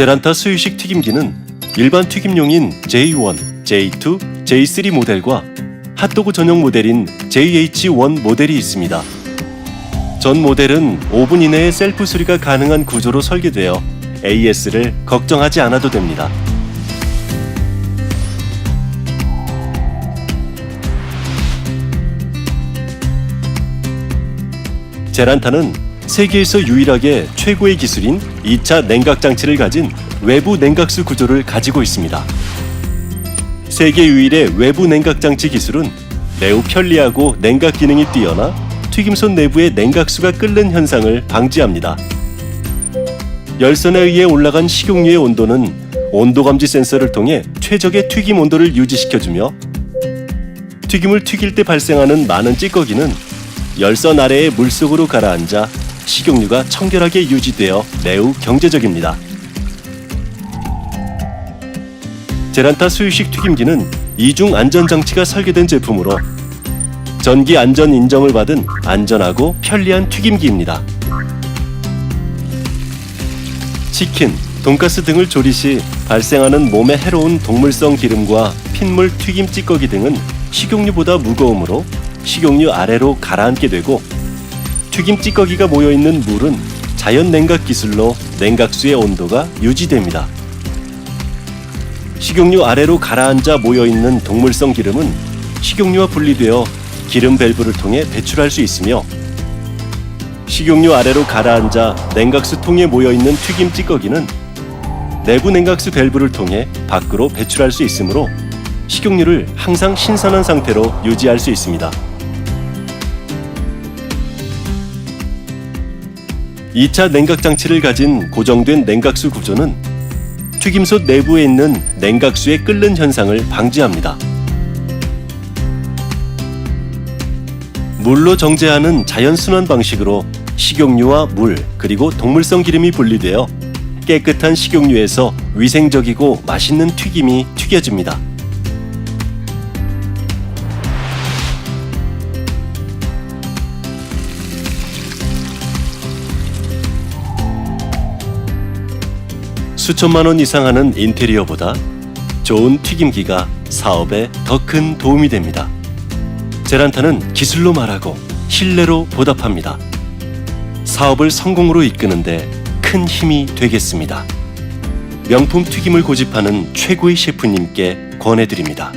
제란타 수유식 튀김기는 일반 튀김용인 J1, J2, J3 모델과 핫도그 전용 모델인 JH1 모델이 있습니다. 전 모델은 5분 이내에 셀프 수리가 가능한 구조로 설계되어 AS를 걱정하지 않아도 됩니다. 제란타는 세계에서 유일하게 최고의 기술인 2차 냉각 장치를 가진 외부 냉각수 구조를 가지고 있습니다. 세계 유일의 외부 냉각 장치 기술은 매우 편리하고 냉각 기능이 뛰어나 튀김손 내부의 냉각수가 끓는 현상을 방지합니다. 열선에 의해 올라간 식용유의 온도는 온도 감지 센서를 통해 최적의 튀김 온도를 유지시켜주며 튀김을 튀길 때 발생하는 많은 찌꺼기는 열선 아래의 물속으로 가라앉아 식용유가 청결하게 유지되어 매우 경제적입니다. 제란타 수유식 튀김기는 이중 안전 장치가 설계된 제품으로 전기 안전 인정을 받은 안전하고 편리한 튀김기입니다. 치킨, 돈가스 등을 조리 시 발생하는 몸에 해로운 동물성 기름과 핏물 튀김 찌꺼기 등은 식용유보다 무거우므로 식용유 아래로 가라앉게 되고 튀김 찌꺼기가 모여 있는 물은 자연 냉각 기술로 냉각수의 온도가 유지됩니다. 식용유 아래로 가라앉아 모여 있는 동물성 기름은 식용유와 분리되어 기름 밸브를 통해 배출할 수 있으며 식용유 아래로 가라앉아 냉각수 통에 모여 있는 튀김 찌꺼기는 내부 냉각수 밸브를 통해 밖으로 배출할 수 있으므로 식용유를 항상 신선한 상태로 유지할 수 있습니다. 2차 냉각 장치를 가진 고정된 냉각수 구조는 튀김솥 내부에 있는 냉각수의 끓는 현상을 방지합니다. 물로 정제하는 자연 순환 방식으로 식용유와 물 그리고 동물성 기름이 분리되어 깨끗한 식용유에서 위생적이고 맛있는 튀김이 튀겨집니다. 수천만 원 이상 하는 인테리어보다 좋은 튀김기가 사업에 더 큰 도움이 됩니다. 제란타는 기술로 말하고 신뢰로 보답합니다. 사업을 성공으로 이끄는데 큰 힘이 되겠습니다. 명품 튀김을 고집하는 최고의 셰프님께 권해드립니다.